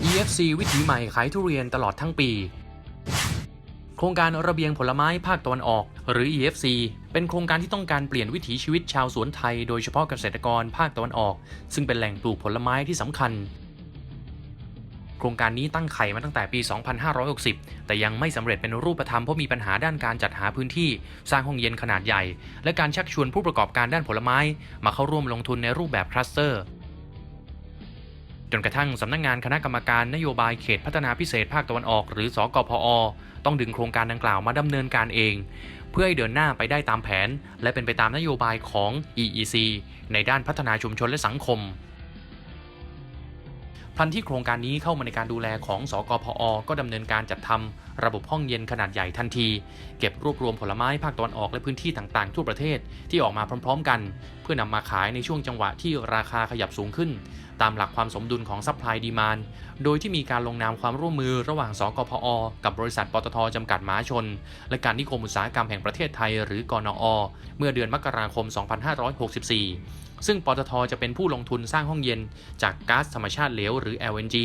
EFC วิถีใหม่ขายทุเรียนตลอดทั้งปี โครงการระเบียงผลไม้ภาคตะวันออก หรือ EFC เป็นโครงการที่ต้องการเปลี่ยนวิถีชีวิตชาวสวนไทย โดยเฉพาะเกษตรกรภาคตะวันออก ซึ่งเป็นแหล่งปลูกผลไม้ที่สำคัญ โครงการนี้ตั้งไข่มาตั้งแต่ปี 2560 แต่ยังไม่สำเร็จเป็นรูปธรรมเพราะมีปัญหาด้านการจัดหาพื้นที่ สร้างห้องเย็นขนาดใหญ่ และการชักชวนผู้ประกอบการด้านผลไม้ มาเข้าร่วมลงทุนในรูปแบบคลัสเตอร์ จนกระทั่งสำนักงงานคณะกรรมการนโยบายเขตพัฒนาพิเศษภาคตะวันออก หรือสอกพอต้องดึงโครงการดังกล่าวมาดำเนินการเอง เพื่อให้เดินหน้าไปได้ตามแผน และเป็นไปตามนโยบายของ EEC ในด้านพัฒนาชุมชนและสังคม ทันที่โครงการนี้เข้ามาในการดูแลของสกพอ ก็ดำเนินการจัดทำระบบห้องเย็นขนาดใหญ่ทันที เก็บรวบรวมผลไม้ภาคตะวันออกและพื้นที่ต่างๆ ทั่วประเทศที่ออกมาพร้อม ๆ กัน เพื่อนำมาขายในช่วงจังหวะที่ราคาขยับสูงขึ้น ตามหลักความสมดุลของซัพพลายดีมานโดยที่มีการลงนามความร่วมมือระหว่างสกพอ กับบริษัทปตทจำกัดมหาชน และการนิคมอุตสาหกรรมแห่งประเทศไทย หรือกนอ เมื่อเดือนมกราคม 2564 ซึ่งปตทจะเป็นผู้ลงทุนสร้างห้องเย็น จากก๊าซธรรมชาติเหลวหรือ LNG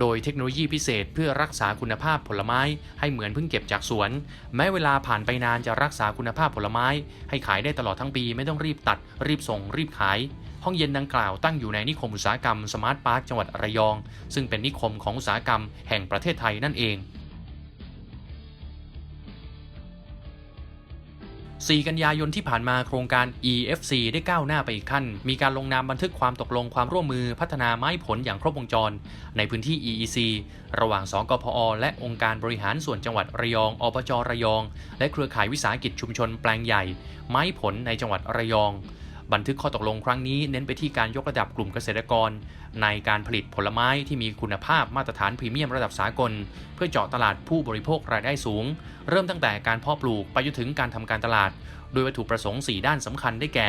โดยเทคโนโลยีพิเศษเพื่อรักษาคุณภาพผลไม้ให้เหมือนเพิ่งเก็บจากสวน แม้เวลาผ่านไปนานจะรักษาคุณภาพผลไม้ ให้ขายได้ตลอดทั้งปีไม่ต้องรีบตัด รีบส่ง รีบขาย ห้องเย็นดังกล่าวตั้งอยู่ในนิคมอุตสาหกรรมสมาร์ทพาร์คจังหวัดระยอง ซึ่งเป็นนิคมของอุตสาหกรรมแห่งประเทศไทยนั่นเอง 4 กันยายนที่ผ่านมาโครงการ EFC ได้ก้าวหน้าไปอีกขั้น มีการลงนามบันทึกความตกลงความร่วมมือพัฒนาไม้ผลอย่างครบวงจร ในพื้นที่ EEC ระหว่างสกพอ และองค์การบริหารส่วนจังหวัดระยองอบจระยอง และเครือข่ายวิสาหกิจชุมชนแปลงใหญ่ ไม้ผลในจังหวัดระยอง บันทึกข้อตกลงครั้งนี้เน้นไปที่การยกระดับกลุ่มเกษตรกร ในการผลิตผลไม้ที่มีคุณภาพมาตรฐานพรีเมียมระดับสากล เพื่อเจาะตลาดผู้บริโภครายได้สูง เริ่มตั้งแต่การเพาะปลูกไปจนถึงการทำการตลาด โดยวัตถุประสงค์ 4 ด้านสำคัญได้แก่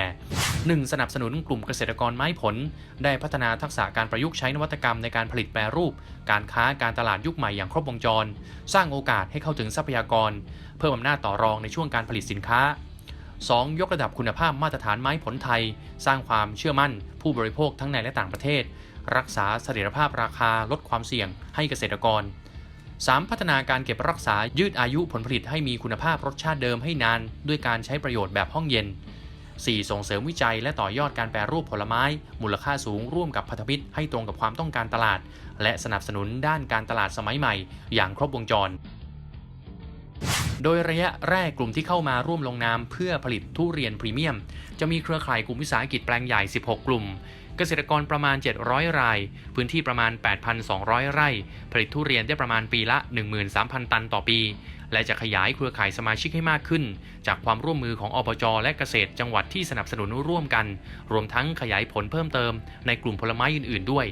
1. สนับสนุนกลุ่มเกษตรกรไม้ผล ได้พัฒนาทักษะการประยุกต์ใช้นวัตกรรมในการผลิตแปรรูป การค้าการตลาดยุคใหม่อย่างครบวงจร สร้างโอกาสให้เข้าถึงทรัพยากร เพิ่มอำนาจต่อรองในช่วงการผลิตสินค้า 2. ยกระดับคุณภาพมาตรฐานไม้ผลไทย สร้างความเชื่อมั่น ผู้บริโภคทั้งในและต่างประเทศ รักษาเสถียรภาพราคาลดความเสี่ยงให้เกษตรกร 3. พัฒนาการเก็บรักษายืดอายุผลผลิตให้มีคุณภาพรสชาติเดิมให้นาน ด้วยการใช้ประโยชน์แบบห้องเย็น 4. ส่งเสริมวิจัยและต่อยอดการแปรรูปผลไม้ มูลค่าสูงร่วมกับพันธมิตรให้ตรงกับความต้องการตลาด และสนับสนุนด้านการตลาดสมัยใหม่ อย่างครบวงจร โดยระยะแรกกลุ่มที่เข้ามาร่วมลงนามเพื่อผลิตทุเรียนพรีเมียม จะมีเครือข่ายกลุ่มวิสาหกิจแปลงใหญ่ 16 กลุ่ม เกษตรกรประมาณ 700 ราย พื้นที่ประมาณ 8,200 ไร่ ผลิตทุเรียนได้ประมาณปีละ 13,000 ตันต่อปี และจะขยายเครือข่ายสมาชิกให้มากขึ้น จากความร่วมมือของอบจและเกษตรจังหวัดที่สนับสนุนร่วมกัน รวมทั้งขยายผลเพิ่มเติมในกลุ่มผลไม้อื่น ๆ ด้วย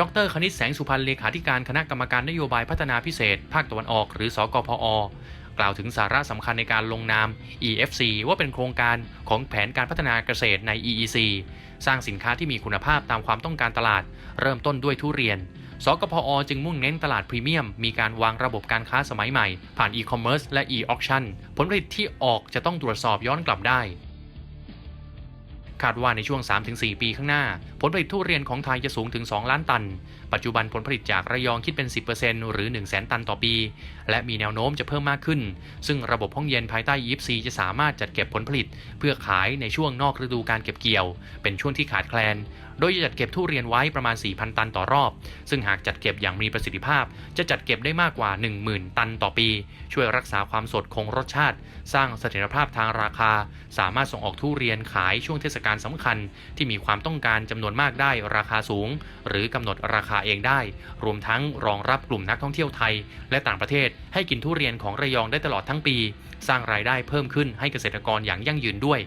ดรคณิตแสงสุพรรณเลขาธิการคณะกรรมการนโยบายพัฒนาพิเศษ ภาคตะวันออก หรือสอกพอกล่าวถึงสาระสำคัญในการลงนาม EFC ว่าเป็นโครงการของแผนการพัฒนาเกษตรใน EEC สร้างสินค้าที่มีคุณภาพตามความต้องการตลาด เริ่มต้นด้วยทุเรียน สกพอจึงมุ่งเน้นตลาดพรีเมียม มีการวางระบบการค้าสมัยใหม่ ผ่านอีคอมเมิร์ซและ e-auction ผลผลิตที่ออกจะต้องตรวจสอบย้อนกลับได้ คาดว่าในช่วง 3-4 ปีข้างหน้า ผลผลิตทุเรียนของไทยจะสูงถึง 2 ล้านตัน ปัจจุบันผลผลิตจากระยองคิดเป็น 10%หรือ 1 0 0 0 0แตันต่อปี และมีแนวโน้มจะเพิ่มมากขึ้น ซึ่งระบบห้องเย็นภายใต้ EFC จะสามารถจัดเก็บผลผลิต เพื่อขายในช่วงนอกฤดูการเก็บเกี่ยว เป็นช่วงที่ขาดแคลน โดยจะจัดเก็บทุเรียนไว้ประมาณ 4,000 ตันต่อรอบ ซึ่งหากจัดเก็บอย่างมีประสิทธิภาพ จะจัดเก็บได้มากกว่า 10,000 ตันต่อปี ช่วยรักษาความสดคงรสชาติ สร้างเสถียรภาพทางราคา สามารถส่งออกทุเรียนขายช่วงเทศกาลการสำคัญที่มีความต้องการจำนวนมากได้ราคาสูง หรือกำหนดราคาเองได้ รวมทั้งรองรับกลุ่มนักท่องเที่ยวไทย และต่างประเทศให้กินทุเรียนของระยองได้ตลอดทั้งปี สร้างรายได้เพิ่มขึ้นให้เกษตรกรอย่างยั่งยืนด้วย